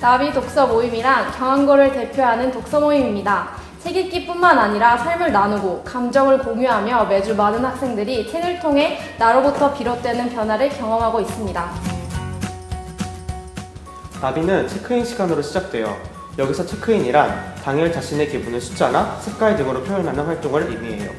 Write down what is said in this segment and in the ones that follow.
나비 독서 모임이란 경항고를 대표하는 독서 모임입니다. 책 읽기뿐만 아니라 삶을 나누고 감정을 공유하며 매주 많은 학생들이 책을 통해 나로부터 비롯되는 변화를 경험하고 있습니다. 나비는 체크인 시간으로 시작돼요. 여기서 체크인이란 당일 자신의 기분을 숫자나 색깔 등으로 표현하는 활동을 의미해요.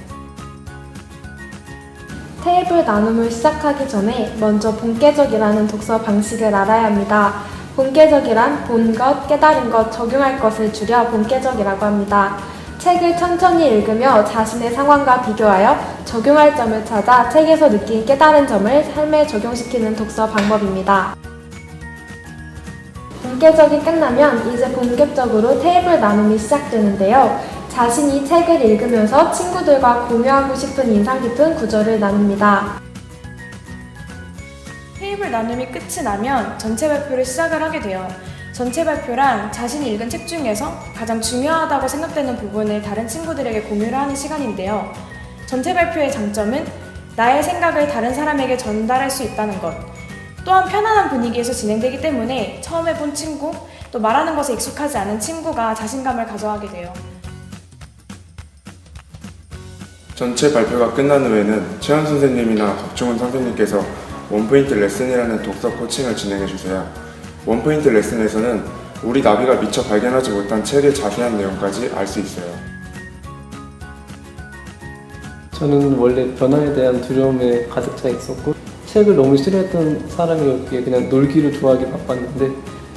테이블 나눔을 시작하기 전에 먼저 본계적이라는 독서 방식을 알아야 합니다. 본계적이란 본 것, 깨달은 것, 적용할 것을 줄여 본계적이라고 합니다. 책을 천천히 읽으며 자신의 상황과 비교하여 적용할 점을 찾아 책에서 느낀 깨달은 점을 삶에 적용시키는 독서 방법입니다. 본계적이 끝나면 이제 본격적으로 테이블 나눔이 시작되는데요. 자신이 책을 읽으면서 친구들과 공유하고 싶은 인상 깊은 구절을 나눕니다. 테이블 나눔이 끝이 나면 전체 발표를 시작을 하게 돼요. 전체 발표란 자신이 읽은 책 중에서 가장 중요하다고 생각되는 부분을 다른 친구들에게 공유를 하는 시간인데요. 전체 발표의 장점은 나의 생각을 다른 사람에게 전달할 수 있다는 것. 또한 편안한 분위기에서 진행되기 때문에 처음 해본 친구, 또 말하는 것에 익숙하지 않은 친구가 자신감을 가져가게 돼요. 전체 발표가 끝난 후에는 최현 선생님이나 덕중훈 선생님께서 원포인트 레슨이라는 독서 코칭을 진행해 주세요. 원포인트 레슨에서는 우리 나비가 미처 발견하지 못한 책의 자세한 내용까지 알 수 있어요. 저는 원래 변화에 대한 두려움에 가득 차 있었고 책을 너무 싫어했던 사람이었기에 그냥 놀기를 좋아하기 바빴는데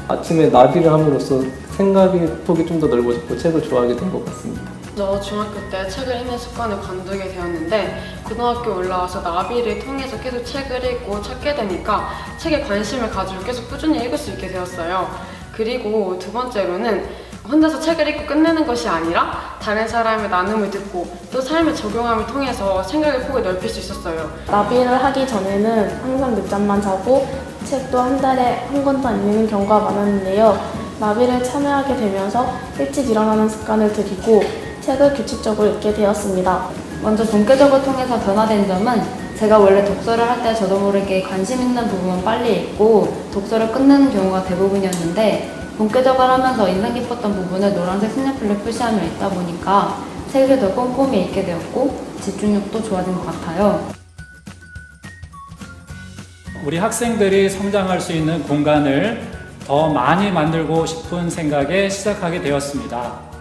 아침에 나비를 함으로써 생각의 폭이 좀 더 넓어졌고 책을 좋아하게 된 것 같습니다. 저 중학교 때 책을 읽는 습관을 관두게 되었는데 고등학교 올라와서 나비를 통해서 계속 책을 읽고 찾게 되니까 책에 관심을 가지고 계속 꾸준히 읽을 수 있게 되었어요. 그리고 두 번째로는 혼자서 책을 읽고 끝내는 것이 아니라 다른 사람의 나눔을 듣고 또 삶에 적용함을 통해서 생각의 폭을 넓힐 수 있었어요. 나비를 하기 전에는 항상 늦잠만 자고 책도 한 달에 한 권도 안 읽는 경우가 많았는데요. 나비를 참여하게 되면서 일찍 일어나는 습관을 들이고 책을 규칙적으로 읽게 되었습니다. 먼저 본격적을 통해서 변화된 점은 제가 원래 독서를 할 때 저도 모르게 관심 있는 부분은 빨리 읽고 독서를 끝내는 경우가 대부분이었는데 본격적을 하면서 인상 깊었던 부분을 노란색 색연필로 표시하며 읽다 보니까 책을 더 꼼꼼히 읽게 되었고 집중력도 좋아진 것 같아요. 우리 학생들이 성장할 수 있는 공간을 더 많이 만들고 싶은 생각에 시작하게 되었습니다.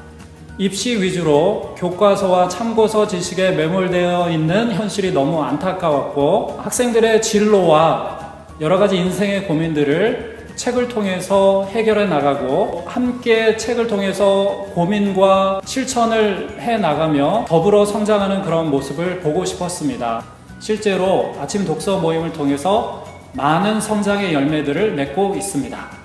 입시 위주로 교과서와 참고서 지식에 매몰되어 있는 현실이 너무 안타까웠고 학생들의 진로와 여러 가지 인생의 고민들을 책을 통해서 해결해 나가고 함께 책을 통해서 고민과 실천을 해 나가며 더불어 성장하는 그런 모습을 보고 싶었습니다. 실제로 아침 독서 모임을 통해서 많은 성장의 열매들을 맺고 있습니다.